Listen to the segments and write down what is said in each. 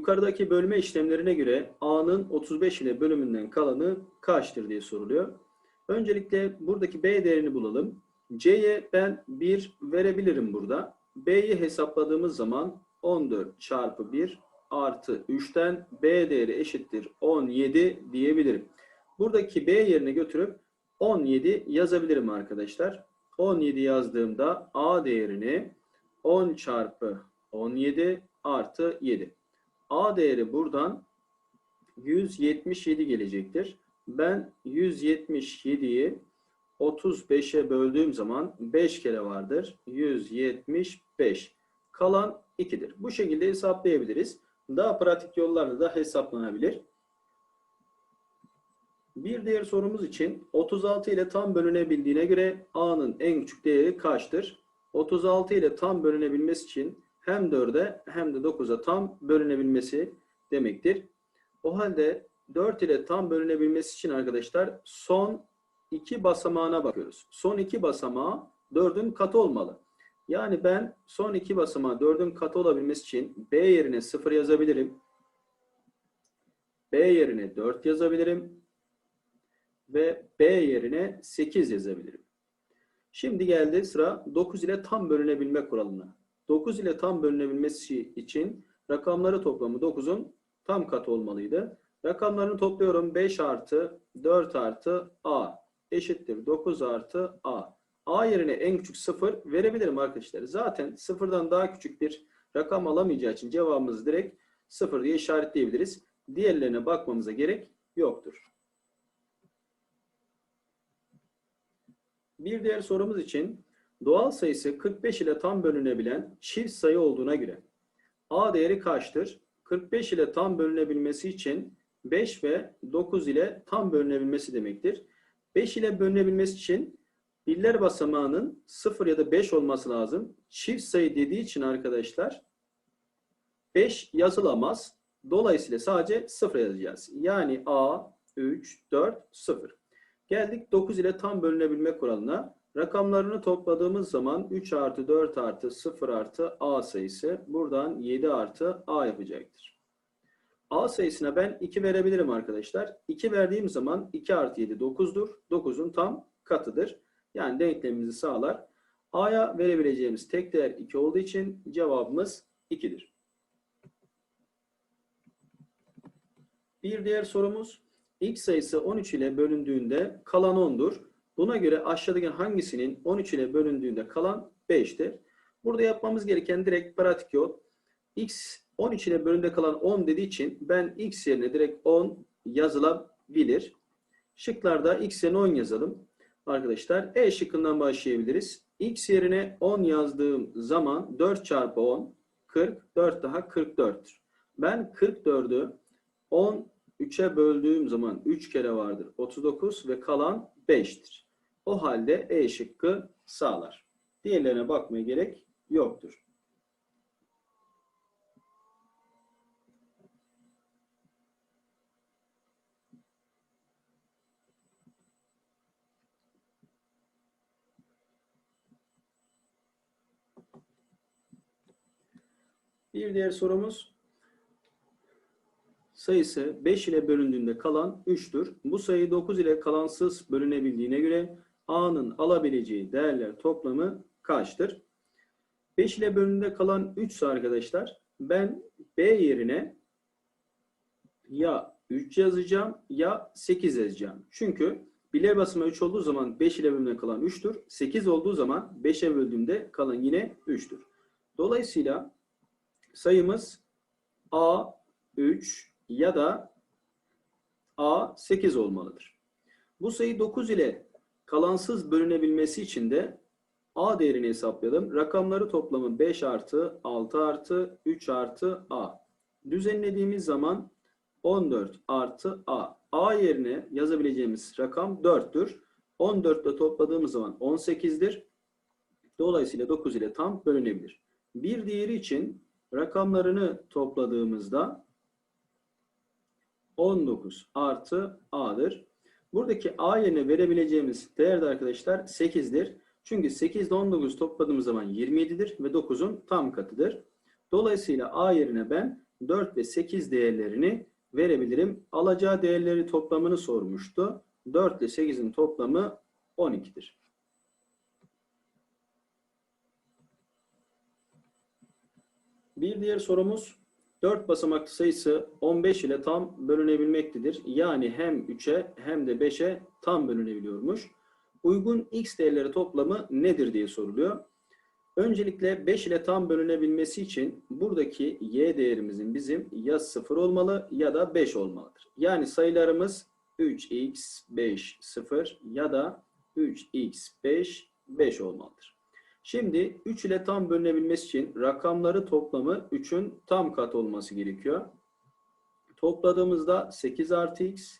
Yukarıdaki bölme işlemlerine göre A'nın 35 ile bölümünden kalanı kaçtır diye soruluyor. Öncelikle buradaki B değerini bulalım. C'ye ben 1 verebilirim burada. B'yi hesapladığımız zaman 14 çarpı 1 artı 3'ten B değeri eşittir 17 diyebilirim. Buradaki B yerine götürüp 17 yazabilirim arkadaşlar. 17 yazdığımda A değerini 10 çarpı 17 artı 7. A değeri buradan 177 gelecektir. Ben 177'yi 35'e böldüğüm zaman 5 kere vardır. 175. Kalan 2'dir. Bu şekilde hesaplayabiliriz. Daha pratik yollarla da hesaplanabilir. Bir diğer sorumuz için 36 ile tam bölünebildiğine göre A'nın en küçük değeri kaçtır? 36 ile tam bölünebilmesi için hem 4'e hem de 9'a tam bölünebilmesi demektir. O halde 4 ile tam bölünebilmesi için arkadaşlar son iki basamağına bakıyoruz. Son iki basamağı 4'ün katı olmalı. Yani ben son iki basamağı 4'ün katı olabilmesi için B yerine 0 yazabilirim. B yerine 4 yazabilirim. Ve B yerine 8 yazabilirim. Şimdi geldi sıra 9 ile tam bölünebilme kuralına. 9 ile tam bölünebilmesi için rakamları toplamı 9'un tam katı olmalıydı. Rakamlarını topluyorum. 5 artı 4 artı A eşittir 9 artı A. A yerine en küçük 0 verebilirim arkadaşlar. Zaten 0'dan daha küçük bir rakam alamayacağı için cevabımızı direkt 0 diye işaretleyebiliriz. Diğerlerine bakmamıza gerek yoktur. Bir diğer sorumuz için doğal sayısı 45 ile tam bölünebilen çift sayı olduğuna göre A değeri kaçtır? 45 ile tam bölünebilmesi için 5 ve 9 ile tam bölünebilmesi demektir. 5 ile bölünebilmesi için birler basamağının 0 ya da 5 olması lazım. Çift sayı dediği için arkadaşlar 5 yazılamaz. Dolayısıyla sadece 0 yazacağız. Yani A, 3, 4, 0. Geldik 9 ile tam bölünebilme kuralına. Rakamlarını topladığımız zaman 3 artı 4 artı 0 artı A sayısı buradan 7 artı A yapacaktır. A sayısına ben 2 verebilirim arkadaşlar. 2 verdiğim zaman 2 artı 7 9'dur. 9'un tam katıdır. Yani denklemimizi sağlar. A'ya verebileceğimiz tek değer 2 olduğu için cevabımız 2'dir. Bir diğer sorumuz x sayısı 13 ile bölündüğünde kalan 10'dur. Buna göre aşağıdaki hangisinin 13 ile bölündüğünde kalan 5'tir? Burada yapmamız gereken direkt pratik yol. x 13 ile bölümde kalan 10 dediği için ben x yerine direkt 10 yazılabilir. Şıklarda x yerine 10 yazalım. Arkadaşlar E şıkkından başlayabiliriz. x yerine 10 yazdığım zaman 4 çarpı 10 40. 4 daha 44'tür. Ben 44'ü 10 3'e böldüğüm zaman 3 kere vardır. 39 ve kalan 5'tir. O halde E şıkkı sağlar. Diğerlerine bakmaya gerek yoktur. Bir diğer sorumuz sayısı 5 ile bölündüğünde kalan 3'tür. Bu sayı 9 ile kalansız bölünebildiğine göre A'nın alabileceği değerler toplamı kaçtır? 5 ile bölündüğünde kalan 3 ise arkadaşlar ben B yerine ya 3 yazacağım ya 8 yazacağım. Çünkü birler basımı 3 olduğu zaman 5 ile bölündüğünde kalan 3'tür. 8 olduğu zaman 5'e böldüğümde kalan yine 3'tür. Dolayısıyla sayımız A 3 ya da A 8 olmalıdır. Bu sayı 9 ile kalansız bölünebilmesi için de A değerini hesaplayalım. Rakamları toplamı 5 artı 6 artı 3 artı A. Düzenlediğimiz zaman 14 artı A. A yerine yazabileceğimiz rakam 4'tür. 14 ile topladığımız zaman 18'dir. Dolayısıyla 9 ile tam bölünebilir. Bir diğeri için rakamlarını topladığımızda 19 artı A'dır. Buradaki A yerine verebileceğimiz değer de arkadaşlar 8'dir. Çünkü 8 ile 19 topladığımız zaman 27'dir ve 9'un tam katıdır. Dolayısıyla A yerine ben 4 ve 8 değerlerini verebilirim. Alacağı değerleri toplamını sormuştu. 4 ile 8'in toplamı 12'dir. Bir diğer sorumuz 4 basamaklı sayısı 15 ile tam bölünebilmektedir. Yani hem 3'e hem de 5'e tam bölünebiliyormuş. Uygun x değerleri toplamı nedir diye soruluyor. Öncelikle 5 ile tam bölünebilmesi için buradaki y değerimizin bizim ya 0 olmalı ya da 5 olmalıdır. Yani sayılarımız 3x 5 0 ya da 3x 5 5 olmalıdır. Şimdi 3 ile tam bölünebilmesi için rakamları toplamı 3'ün tam kat olması gerekiyor. Topladığımızda 8 artı x,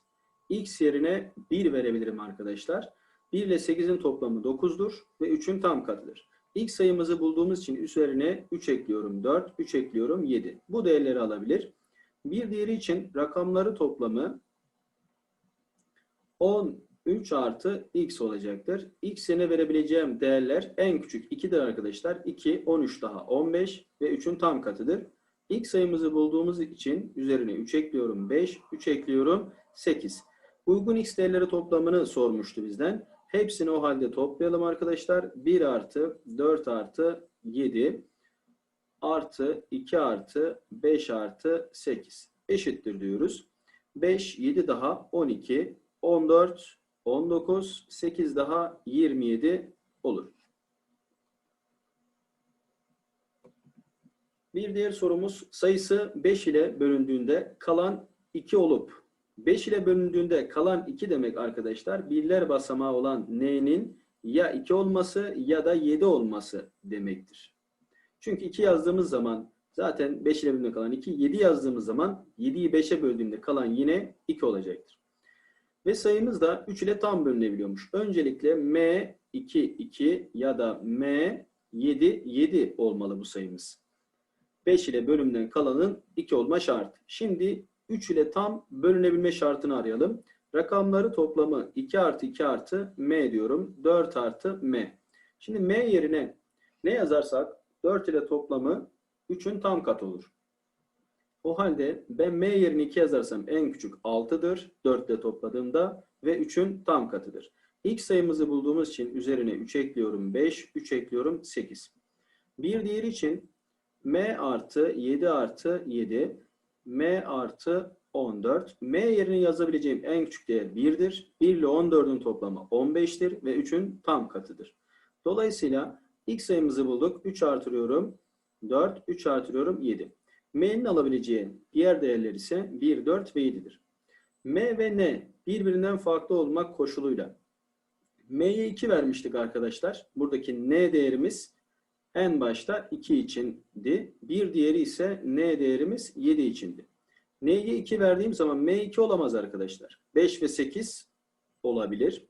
x yerine 1 verebilirim arkadaşlar. 1 ile 8'in toplamı 9'dur ve 3'ün tam katıdır. X sayımızı bulduğumuz için üzerine 3 ekliyorum 4, 3 ekliyorum 7. Bu değerleri alabilir. Bir diğeri için rakamları toplamı 13 artı x olacaktır. X yerine verebileceğim değerler en küçük 2'dir arkadaşlar. 2, 13 daha 15 ve 3'ün tam katıdır. X sayımızı bulduğumuz için üzerine 3 ekliyorum 5, 3 ekliyorum 8. Uygun x değerleri toplamını sormuştu bizden. Hepsini o halde toplayalım arkadaşlar. 1 artı 4 artı 7 artı 2 artı 5 artı 8 eşittir diyoruz. 5, 7 daha 12, 14, 19, 8 daha 27 olur. Bir diğer sorumuz sayısı 5 ile bölündüğünde kalan 2 olup 5 ile bölündüğünde kalan 2 demek arkadaşlar birler basamağı olan n'nin ya 2 olması ya da 7 olması demektir. Çünkü 2 yazdığımız zaman zaten 5 ile bölündüğünde kalan 2, 7 yazdığımız zaman 7'yi 5'e böldüğümde kalan yine 2 olacaktır. Ve sayımız da 3 ile tam bölünebiliyormuş. Öncelikle m 2 2 ya da m 7 7 olmalı bu sayımız. 5 ile bölümden kalanın 2 olma şartı. Şimdi 3 ile tam bölünebilme şartını arayalım. Rakamları toplamı 2 artı 2 artı m diyorum. 4 artı m. Şimdi m yerine ne yazarsak 4 ile toplamı 3'ün tam katı olur. O halde ben m yerine 2 yazarsam en küçük 6'dır. 4 ile topladığımda ve 3'ün tam katıdır. X sayımızı bulduğumuz için üzerine 3 ekliyorum 5, 3 ekliyorum 8. Bir diğeri için m artı 7 artı 7 m artı 14. m yerine yazabileceğim en küçük değer 1'dir. 1 ile 14'ün toplamı 15'tir ve 3'ün tam katıdır. Dolayısıyla x sayımızı bulduk. 3 artırıyorum. 4, 3 artırıyorum 7. m'nin alabileceği diğer değerler ise 1, 4 ve 7'dir. m ve n birbirinden farklı olmak koşuluyla m'ye 2 vermiştik arkadaşlar. Buradaki n değerimiz en başta 2 içindi. Bir diğeri ise n değerimiz 7 içindi. n'ye 2 verdiğim zaman m 2 olamaz arkadaşlar. 5 ve 8 olabilir.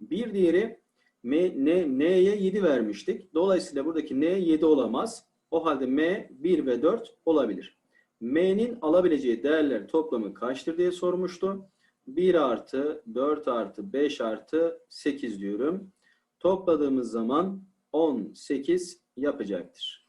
Bir diğeri m, n, n'ye 7 vermiştik. Dolayısıyla buradaki n 7 olamaz. O halde m 1 ve 4 olabilir. m'nin alabileceği değerler toplamı kaçtır diye sormuştu. 1 artı 4 artı 5 artı 8 diyorum. Topladığımız zaman 18 yapacaktır.